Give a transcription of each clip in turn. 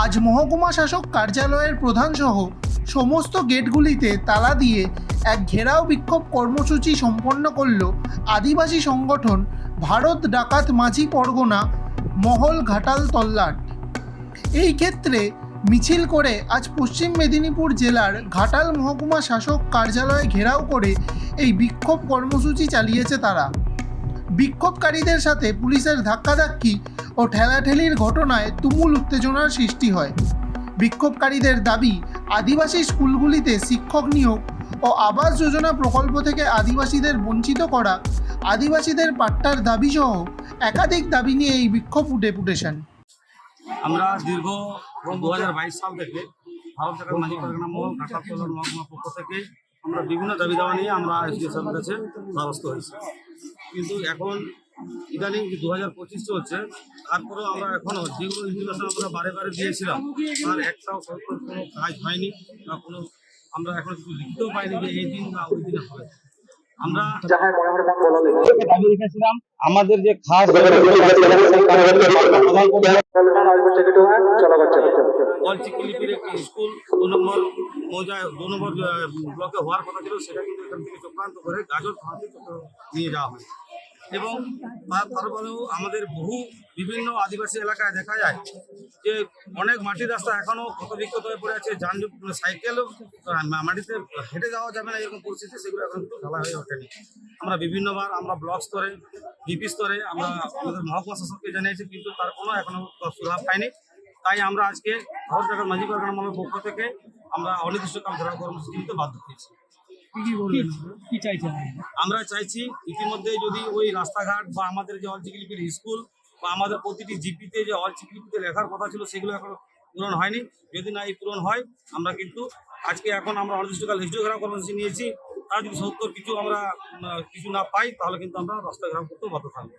আজ মহকুমা শাসক কার্যালয়ের প্রধানসহ সমস্ত গেটগুলিতে তালা দিয়ে এক ঘেরাও বিক্ষোভ কর্মসূচি সম্পন্ন করল আদিবাসী সংগঠন ভারত ডাকাত মাঝি পরগনা মহল ঘাটাল তল্লাট। এই ক্ষেত্রে মিছিল করে আজ পশ্চিম মেদিনীপুর জেলার ঘাটাল মহকুমা শাসক কার্যালয়ে ঘেরাও করে এই বিক্ষোভ কর্মসূচি চালিয়েছে তারা। বিক্ষোভকারীদের সাথে পুলিশের ধাক্কাধাক্কি ও ঠেলাঠেলির ঘটনায় তুমুল উত্তেজনার সৃষ্টি হয়। বিক্ষোভকারীদের দাবি, আদিবাসী স্কুলগুলিতে শিক্ষক নিয়োগ ও আবাস যোজনা প্রকল্প থেকে আদিবাসীদের বঞ্চিত করা আদিবাসীদের পাট্টার দাবিসহ একাধিক দাবি নিয়ে এই বিক্ষোভ ডেপুটেশন আমরা দীর্ঘ দু হাজার বাইশ সাল থেকে ভারত সরকার মাঝি পরগনা মহল তলার মহকুমা পক্ষ থেকে আমরা বিভিন্ন দাবি দাওয়া নিয়ে আমরা এসডিএসের কাছে দ্বারস্থ হয়েছি। কিন্তু এখন ইদানিং দু হাজার পঁচিশ চলছে তারপরেও আমরা এখনও যেগুলো ইনফরমেশন আমরা বারে বারে দিয়েছিলাম তার একটাও সরকার কোনো কাজ হয়নি বা কোনো আমরা এখন কিছু লিখতেও পাইনি যে এই দিন বা ওই দিনে হবে। আমরা দাবি রেখেছিলাম আমাদের যে খাস একটি স্কুল দু নম্বর মৌজায় দু নম্বর ব্লকে হওয়ার কথা ছিল সেটা কিন্তু চক্রান্ত করে গাজর নিয়ে যাওয়া হয়। এবং তার তারপরেও আমাদের বহু বিভিন্ন আদিবাসী এলাকায় দেখা যায় যে অনেক মাটির রাস্তা এখনও ক্ষত বিক্ষত হয়ে পড়ে আছে যান সাইকেল মাটিতে হেঁটে যাওয়া যাবে না এরকম পরিস্থিতি, সেগুলো এখন ঢালা হয়ে ওঠেনি। আমরা বিভিন্নবার, আমরা ব্লক স্তরে, ডিপি স্তরে, আমরা আমাদের মহকুমা শাসককে জানিয়েছি, কিন্তু তার কোনো এখনও সুরাহ পাইনি। তাই আমরা আজকে ভারত জায়গার মাঝি পক্ষ থেকে আমরা অনির্দিষ্টকাল ঘেরাও কর্মসূচি নিতে বাধ্য হয়েছি। কি চাইছেন আমরা চাইছি ইতিমধ্যে যদি ওই রাস্তাঘাট বা আমাদের যে অলচিকিলিপির স্কুল বা আমাদের প্রতিটি জিপিতে যে অলচিকিলিপিতে লেখার কথা ছিল সেগুলো এখন পূরণ হয়নি। যদি না এই পূরণ হয় আমরা কিন্তু আজকে এখন আমরা অনির্দিষ্টকাল হিস্ট্রি ঘেরাও কর্মসূচি নিয়েছি। তার যদি সত্তর কিছু আমরা কিছু না পাই তাহলে কিন্তু আমরা রাস্তা ঘেরাও করতেও বাধ্য থাকব।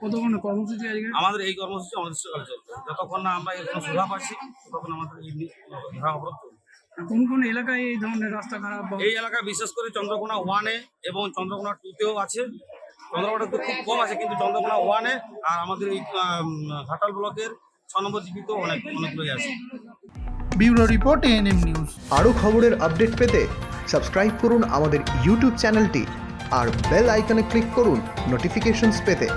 কতক্ষণ কর্মসূচি আজকে? আমাদের এই কর্মসূচি অনির্দিষ্টকাল চলবে। যতক্ষণ না আমরা এর কোনো সুবিধা পাচ্ছি ততক্ষণ আমাদের এই অবরোধ কোন কোন এলাকায় এই ধরনের রাস্তা খারাপ এই এলাকা বিশেষ করে চন্দ্রকোনা ওয়ানে এবং চন্দ্রকোনা টুতেও আছে। চন্দ্রকোনা টু খুব কম আছে কিন্তু চন্দ্রকোনা ওয়ানে আর আমাদের এই ঘাটাল ব্লকের ছ নম্বর জিপিতেও অনেক অনেকগুলোই আছে। Bureau report ANM news. আরও খবরের আপডেট পেতে সাবস্ক্রাইব করুন আমাদের ইউটিউব চ্যানেলটি আর বেল আইকনে ক্লিক করুন নোটিফিকেশনস পেতে।